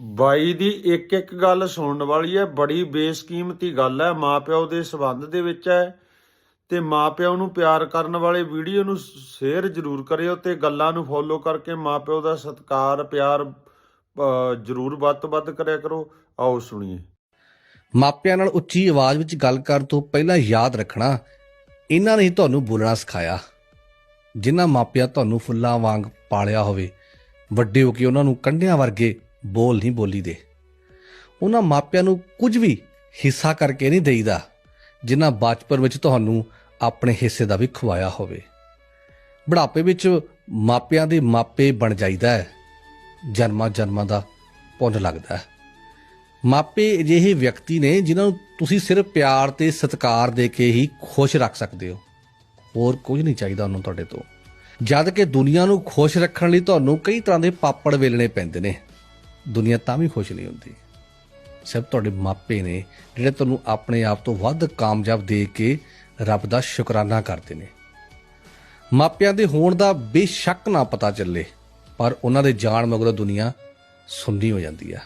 ਬਾਈ ਦੀ ਇੱਕ ਇੱਕ ਗੱਲ ਸੁਣਨ ਵਾਲੀ ਹੈ। ਬੜੀ ਬੇਸਕੀਮਤੀ ਗੱਲ ਹੈ। ਮਾਪਿਓ ਦੇ ਸਬੰਧ ਦੇ ਵਿੱਚ ਹੈ ਤੇ ਮਾਪਿਓ ਨੂੰ ਪਿਆਰ ਕਰਨ ਵਾਲੇ ਵੀਡੀਓ ਨੂੰ ਸ਼ੇਅਰ ਜ਼ਰੂਰ ਕਰਿਓ ਤੇ ਗੱਲਾਂ ਨੂੰ ਫੋਲੋ ਕਰਕੇ ਮਾਪਿਓ ਦਾ ਸਤਿਕਾਰ, ਪਿਆਰ ਜ਼ਰੂਰ ਵੱਧ ਤੋਂ ਵੱਧ ਕਰਿਆ ਕਰੋ। ਆਓ ਸੁਣੀਏ। ਮਾਪਿਆਂ ਨਾਲ ਉੱਚੀ ਆਵਾਜ਼ ਵਿੱਚ ਗੱਲ ਕਰਨ ਤੋਂ ਪਹਿਲਾਂ ਯਾਦ ਰੱਖਣਾ, ਇਹਨਾਂ ਨੇ ਹੀ ਤੁਹਾਨੂੰ ਬੋਲਣਾ ਸਿਖਾਇਆ। ਜਿਨ੍ਹਾਂ ਮਾਪਿਆਂ ਤੁਹਾਨੂੰ ਫੁੱਲਾਂ ਵਾਂਗ ਪਾਲਿਆ ਹੋਵੇ, ਵੱਡੇ ਹੋ ਕੇ ਉਹਨਾਂ ਨੂੰ ਕੰਢਿਆਂ ਵਰਗੇ ਬੋਲ ਨਹੀਂ ਬੋਲੀ ਦੇ। ਉਹਨਾਂ ਮਾਪਿਆਂ ਨੂੰ ਕੁਝ ਵੀ ਹਿੱਸਾ ਕਰਕੇ ਨਹੀਂ ਦੇਈਦਾ, ਜਿਨ੍ਹਾਂ ਬਚਪਨ ਵਿੱਚ ਤੁਹਾਨੂੰ ਆਪਣੇ ਹਿੱਸੇ ਦਾ ਵੀ ਖਵਾਇਆ ਹੋਵੇ। ਬੁਢਾਪੇ ਵਿੱਚ ਮਾਪਿਆਂ ਦੇ ਮਾਪੇ ਬਣ ਜਾਈਦਾ ਹੈ। ਜਨਮਾਂ ਜਨਮਾਂ ਦਾ ਪੁੰਨ ਲੱਗਦਾ ਹੈ। ਮਾਪੇ ਅਜਿਹੇ ਵਿਅਕਤੀ ਨੇ ਜਿਨ੍ਹਾਂ ਨੂੰ ਤੁਸੀਂ ਸਿਰਫ ਪਿਆਰ ਤੇ ਸਤਿਕਾਰ ਦੇ ਕੇ ਹੀ ਖੁਸ਼ ਰੱਖ ਸਕਦੇ ਹੋ। ਹੋਰ ਕੁਝ ਨਹੀਂ ਚਾਹੀਦਾ ਉਹਨੂੰ ਤੁਹਾਡੇ ਤੋਂ। ਜਦ ਕਿ ਦੁਨੀਆ ਨੂੰ ਖੁਸ਼ ਰੱਖਣ ਲਈ ਤੁਹਾਨੂੰ ਕਈ ਤਰ੍ਹਾਂ ਦੇ ਪਾਪੜ ਵੇਲਣੇ ਪੈਂਦੇ ਨੇ। ਦੁਨੀਆ ਤਾਂ ਵੀ ਖੁਸ਼ ਨਹੀਂ ਹੁੰਦੀ। ਸਭ ਤੁਹਾਡੇ ਮਾਪੇ ਨੇ ਜਿਹੜੇ ਤੁਹਾਨੂੰ ਆਪਣੇ ਆਪ ਤੋਂ ਵੱਧ ਕਾਮਯਾਬ ਦੇ ਕੇ ਰੱਬ ਦਾ ਸ਼ੁਕਰਾਨਾ ਕਰਦੇ ਨੇ। ਮਾਪਿਆਂ ਦੇ ਹੋਣ ਦਾ ਬੇਸ਼ੱਕ ਨਾ ਪਤਾ ਚੱਲੇ, ਪਰ ਉਹਨਾਂ ਦੇ ਜਾਣ ਮਗਰੋਂ ਦੁਨੀਆ ਸੁੰਨੀ ਹੋ ਜਾਂਦੀ ਆ।